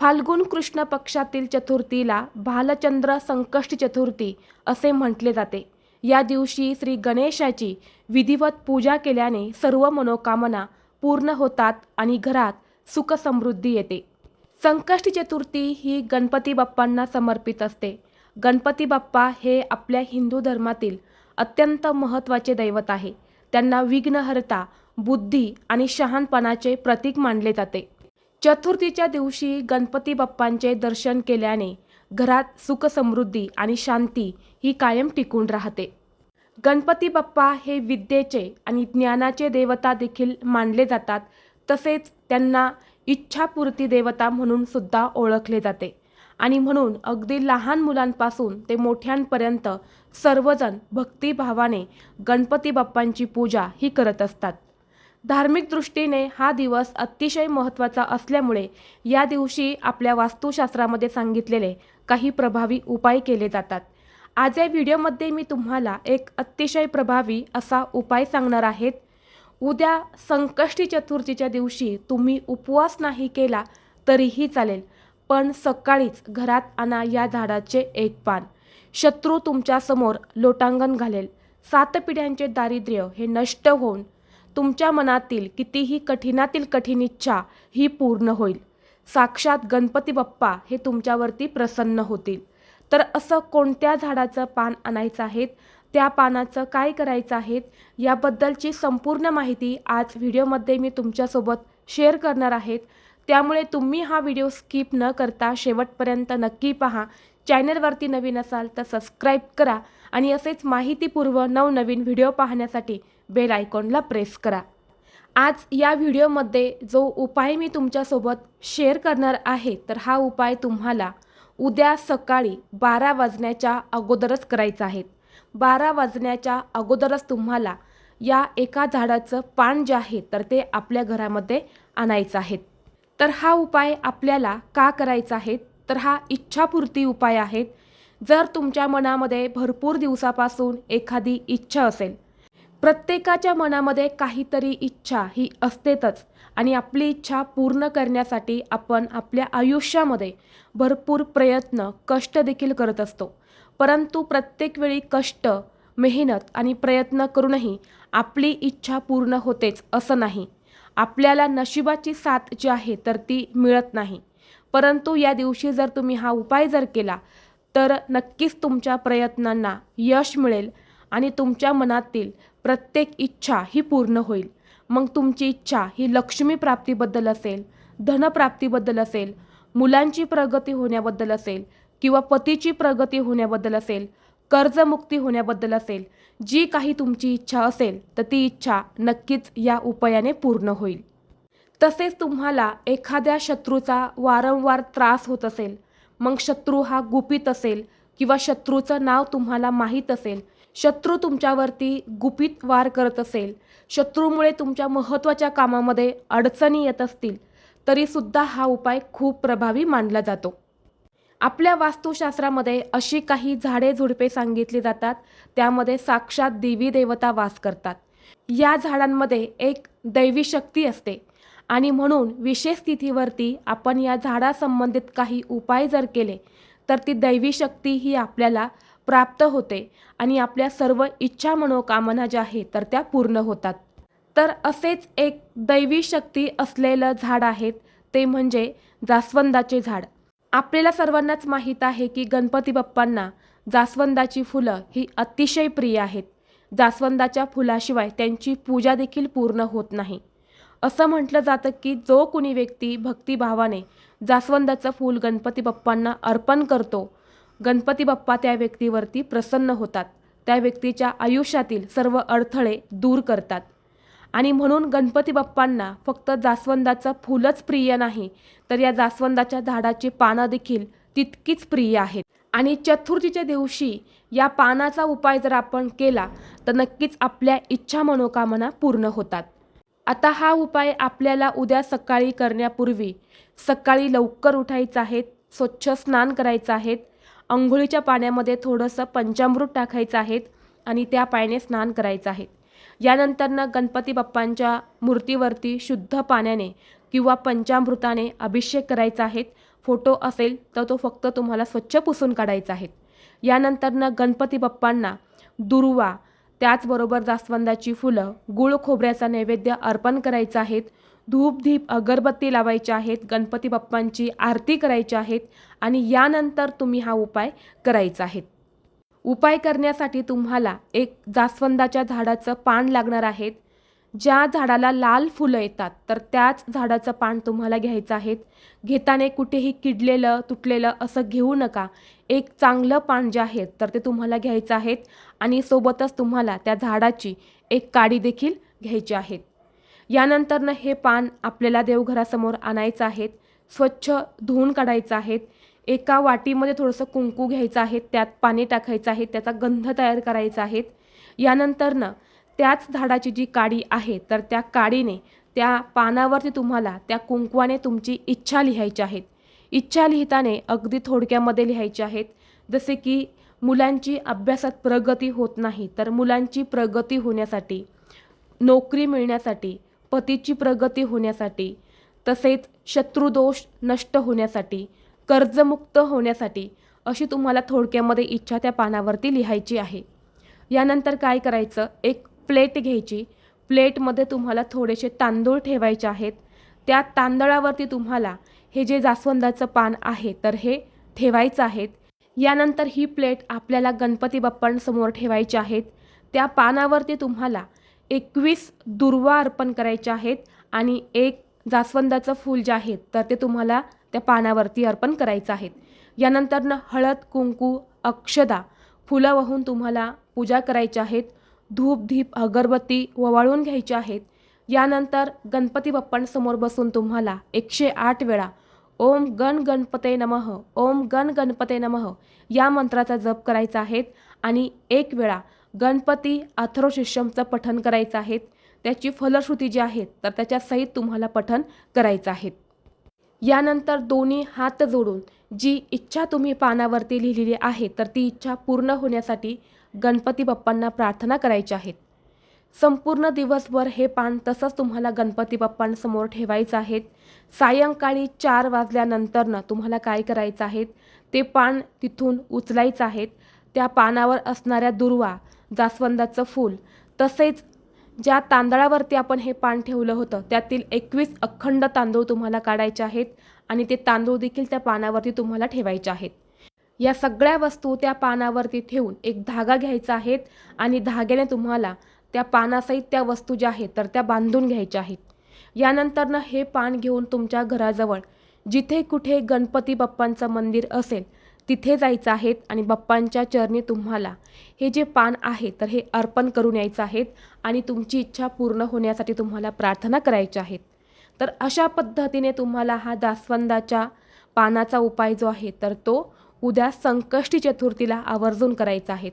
फाल्गुन कृष्ण पक्षातील चतुर्थीला भालचंद्र संकष्ट चतुर्थी असे म्हटले जाते. या दिवशी श्री गणेशाची विधिवत पूजा केल्याने सर्व मनोकामना पूर्ण होतात आणि घरात सुखसमृद्धी येते. संकष्ट चतुर्थी ही गणपती बाप्पांना समर्पित असते. गणपती बाप्पा हे आपल्या हिंदू धर्मातील अत्यंत महत्त्वाचे दैवत आहे. त्यांना विघ्नहर्ता बुद्धी आणि शहाणपणाचे प्रतीक मानले जाते. चतुर्थीच्या दिवशी गणपती बाप्पांचे दर्शन केल्याने घरात सुख समृद्धी आणि शांती ही कायम टिकून राहते. गणपती बाप्पा हे विद्येचे आणि ज्ञानाचे देवता देखील मानले जातात तसेच त्यांना इच्छापूर्ती देवता म्हणून सुद्धा ओळखले जाते. आणि म्हणून अगदी लहान मुलांपासून ते मोठ्यांपर्यंत सर्वजण भक्तिभावाने गणपती बाप्पांची पूजा ही करत असतात. धार्मिक दृष्टीने हा दिवस अतिशय महत्त्वाचा असल्यामुळे या दिवशी आपल्या वास्तुशास्त्रामध्ये सांगितलेले काही प्रभावी उपाय केले जातात. आज या व्हिडिओमध्ये मी तुम्हाला एक अतिशय प्रभावी असा उपाय सांगणार आहेत. उद्या संकष्टी चतुर्थीच्या दिवशी तुम्ही उपवास नाही केला तरीही चालेल पण सकाळीच घरात आणा या झाडाचे एक पान. शत्रू तुमच्यासमोर लोटांगण घालेल. सात पिढ्यांचे दारिद्र्य हे नष्ट होऊन तुमच्या मनातील कितीही कठीणातील कठीण इच्छा ही पूर्ण होईल. साक्षात गणपती बाप्पा हे तुमच्यावरती प्रसन्न होतील. तर असं कोणत्या झाडाचं पान आणायचं आहे? त्या पानाचं काय करायचं आहे? याबद्दलची संपूर्ण माहिती आज व्हिडिओमध्ये मी तुमच्यासोबत शेअर करणार आहेत त्यामुळे तुम्ही हा व्हिडिओ स्किप न करता शेवटपर्यंत नक्की पहा. चॅनलवरती नवीन असाल तर सबस्क्राईब करा आणि असेच माहितीपूर्व नवनवीन व्हिडिओ पाहण्यासाठी बेल आयकॉनला प्रेस करा. आज या व्हिडिओमध्ये जो उपाय मी तुमच्यासोबत शेअर करणार आहे तर हा उपाय तुम्हाला उद्या सकाळी बारा वाजण्याच्या अगोदरच करायचा आहे. बारा वाजण्याच्या अगोदरच तुम्हाला या एका झाडाचं पान जे आहे तर ते आपल्या घरामध्ये आणायचं आहे. तर हा उपाय आपल्याला का करायचा आहे तर हा इच्छापूर्ती उपाय आहेत जर तुमच्या मनामध्ये भरपूर दिवसापासून एखादी इच्छा असेल प्रत्येकाच्या मनामध्ये काहीतरी इच्छा ही असतेच आणि आपली इच्छा पूर्ण करण्यासाठी आपण आपल्या आयुष्यामध्ये भरपूर प्रयत्न कष्ट देखील करत असतो. परंतु प्रत्येक वेळी कष्ट मेहनत आणि प्रयत्न करूनही आपली इच्छा पूर्ण होतेच असं नाही. आपल्याला नशिबाची साथ जी आहे तर ती मिळत नाही. परंतु या दिवशी जर तुम्ही हा उपाय जर केला तर नक्कीच तुमच्या प्रयत्नांना यश मिळेल आणि तुमच्या मनातील प्रत्येक इच्छा ही पूर्ण होईल. मग तुमची इच्छा ही लक्ष्मी प्राप्तीबद्दल असेल धनप्राप्तीबद्दल असेल मुलांची प्रगती होण्याबद्दल असेल किंवा पतीची प्रगती होण्याबद्दल असेल कर्जमुक्ती होण्याबद्दल असेल जी काही तुमची इच्छा असेल तर ती इच्छा नक्कीच या उपायाने पूर्ण होईल. तसेच तुम्हाला एखाद्या शत्रूचा वारंवार त्रास होत असेल मग शत्रू हा गुपित असेल किंवा शत्रूचं नाव तुम्हाला माहीत असेल शत्रू तुमच्यावरती गुपित वार करत असेल शत्रूमुळे तुमच्या महत्त्वाच्या कामामध्ये अडचणी येत असतील तरीसुद्धा हा उपाय खूप प्रभावी मानला जातो. आपल्या वास्तुशास्त्रामध्ये अशी काही झाडे झुडपे सांगितली जातात त्यामध्ये साक्षात देवी देवता वास करतात. या झाडांमध्ये एक दैवी शक्ती असते. आणि म्हणून विशेष तिथीवरती आपण या झाडासंबंधित काही उपाय जर केले तर ती दैवी शक्ती ही आपल्याला प्राप्त होते आणि आपल्या सर्व इच्छा मनोकामना ज्या आहेत तर त्या पूर्ण होतात. तर असेच एक दैवी शक्ती असलेलं झाड आहेत ते म्हणजे जास्वंदाचे झाड. आपल्याला सर्वांनाच माहीत आहे की गणपती बाप्पांना जास्वंदाची फुलं ही अतिशय प्रिय आहेत. जास्वंदाच्या फुलाशिवाय त्यांची पूजा देखील पूर्ण होत नाही. असं म्हटलं जातं की जो कुणी व्यक्ती भक्तिभावाने जास्वंदाचं फूल गणपती बाप्पांना अर्पण करतो गणपती बाप्पा त्या व्यक्तीवरती प्रसन्न होतात. त्या व्यक्तीच्या आयुष्यातील सर्व अडथळे दूर करतात. आणि म्हणून गणपती बाप्पांना फक्त जास्वंदाचं फुलच प्रिय नाही तर या जास्वंदाच्या झाडाची पानं देखील तितकीच प्रिय आहेत. आणि चतुर्थीच्या दिवशी या पानाचा उपाय जर आपण केला तर नक्कीच आपल्या इच्छा मनोकामना पूर्ण होतात. आता हा उपाय आपल्याला उद्या सकाळी करण्यापूर्वी सकाळी लवकर उठायचं आहे स्वच्छ स्नान करायचं आहे आंघोळीच्या पाण्यामध्ये थोडंसं पंचामृत टाकायचं आहे आणि त्या पाण्याने स्नान करायचं आहे. यानंतरनं गणपती बाप्पांच्या मूर्तीवरती शुद्ध पाण्याने किंवा पंचामृताने अभिषेक करायचा आहे. फोटो असेल तर तो फक्त तुम्हाला स्वच्छ पुसून काढायचा आहे. यानंतरनं गणपती बाप्पांना दुर्वा त्याचबरोबर जास्वंदाची फुलं गुळ खोबऱ्याचा नैवेद्य अर्पण करायचा आहेत धूप धीप अगरबत्ती लावायच्या आहेत गणपती बाप्पांची आरती करायची आहेत आणि यानंतर तुम्ही हा उपाय करायचा आहे. उपाय करण्यासाठी तुम्हाला एक जास्वंदाच्या झाडाचं पान लागणार आहेत ज्या झाडाला लाल फुलं येतात तर त्याच झाडाचं पान तुम्हाला घ्यायचं आहे. घेताना कुठेही किडलेलं तुटलेलं असं घेऊ नका. एक चांगलं पान जे आहे तर ते तुम्हाला घ्यायचं आहेत आणि सोबतच तुम्हाला त्या झाडाची एक काडी देखील घ्यायची आहेत यानंतरनं हे पान आपल्याला देवघरासमोर आणायचं आहेत स्वच्छ धुवून काढायचं आहेत एका वाटीमध्ये थोडंसं कुंकू घ्यायचं आहे. त्यात पाणी टाकायचं आहे. त्याचा गंध तयार करायचा आहे. यानंतरनं त्याच झाडाची जी काडी आहे तर त्या काडीने त्या पानावरती तुम्हाला त्या कुंकवाने तुमची इच्छा लिहायची आहेत इच्छा लिहिताने अगदी थोडक्यामध्ये लिहायची आहेत. जसे की मुलांची अभ्यासात प्रगती होत नाही तर मुलांची प्रगती होण्यासाठी नोकरी मिळण्यासाठी पतीची प्रगती होण्यासाठी तसेच शत्रुदोष नष्ट होण्यासाठी कर्जमुक्त होण्यासाठी अशी तुम्हाला थोडक्यामध्ये इच्छा त्या पानावरती लिहायची आहे. यानंतर काय करायचं? एक प्लेट घ्यायची. प्लेटमध्ये तुम्हाला थोडेसे तांदूळ ठेवायचे आहेत. त्या तांदळावरती तुम्हाला हे जे जास्वंदाचं पान आहे तर हे ठेवायचं आहेत. यानंतर ही प्लेट आपल्याला गणपती बाप्पांसमोर ठेवायची आहेत. त्या पानावरती तुम्हाला एकवीस दुर्वा अर्पण करायचे आहेत आणि एक जास्वंदाचं फूल जे आहे तर ते तुम्हाला त्या पानावरती अर्पण करायचं आहेत यानंतरनं हळद कुंकू अक्षदा फुलं वाहून तुम्हाला पूजा करायची आहेत. धूप धीप अगरबत्ती ववाळून घ्यायची आहेत. यानंतर गणपती बाप्पांसमोर बसून तुम्हाला एकशे आठ वेळा ओम गण गणपते नमः ओम गण गणपते नमः या मंत्राचा जप करायचा आहे आणि एक वेळा गणपती अथर्वशिष्यमचं पठण करायचं आहे त्याची फलश्रुती जी आहे तर त्याच्या सहित तुम्हाला पठण करायचं आहे यानंतर दोन्ही हात जोडून जी इच्छा तुम्ही पानावरती लिहिलेली आहे तर ती इच्छा पूर्ण होण्यासाठी गणपती बाप्पांना प्रार्थना करायच्या आहेत. संपूर्ण दिवसभर हे पान तसंच तुम्हाला गणपती बाप्पांसमोर ठेवायचं आहे सायंकाळी चार वाजल्यानंतरनं तुम्हाला काय करायचं आहे ते पान तिथून उचलायचं आहेत. त्या पानावर असणाऱ्या दुर्वा जास्वंदाचं फूल तसेच ज्या तांदळावरती आपण हे पान ठेवलं होतं त्यातील एकवीस अखंड तांदूळ तुम्हाला काढायचे आहेत आणि ते तांदूळ देखील त्या पानावरती तुम्हाला ठेवायचे आहेत. या सगळ्या वस्तू त्या पानावरती ठेवून एक धागा घ्यायचा आहे आणि धाग्याने तुम्हाला त्या पानासहित त्या वस्तू ज्या आहेत तर त्या बांधून घ्यायच्या आहेत. यानंतरनं हे पान घेऊन तुमच्या घराजवळ जिथे कुठे गणपती बाप्पांचं मंदिर असेल तिथे जायचं आहेत आणि बाप्पांच्या चरणी तुम्हाला हे जे पान आहे तर हे अर्पण करून यायचं आहेत आणि तुमची इच्छा पूर्ण होण्यासाठी तुम्हाला प्रार्थना करायच्या आहेत तर अशा पद्धतीने तुम्हाला हा जास्वंदाच्या पानाचा उपाय जो आहे तर तो उद्या संकष्टी चतुर्थीला आवर्जून करायचा आहेत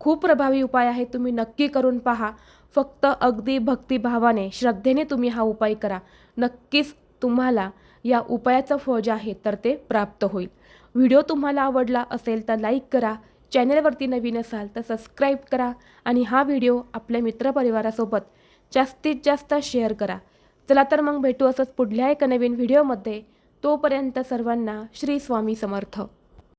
खूप प्रभावी उपाय आहे तुम्ही नक्की करून पहा. फक्त अगदी भक्तिभावाने श्रद्धेने तुम्ही हा उपाय करा. नक्कीच तुम्हाला या उपायाचं फळ जे आहे तर ते प्राप्त होईल. व्हिडिओ तुम्हाला आवडला असेल तर लाईक करा. चॅनलवरती नवीन असाल तर सबस्क्राईब करा आणि हा व्हिडिओ आपल्या मित्रपरिवारासोबत जास्तीत जास्त शेअर करा. चला तर मग भेटू असंच पुढल्या एका नवीन व्हिडिओमध्ये. तोपर्यंत सर्वांना श्री स्वामी समर्थ.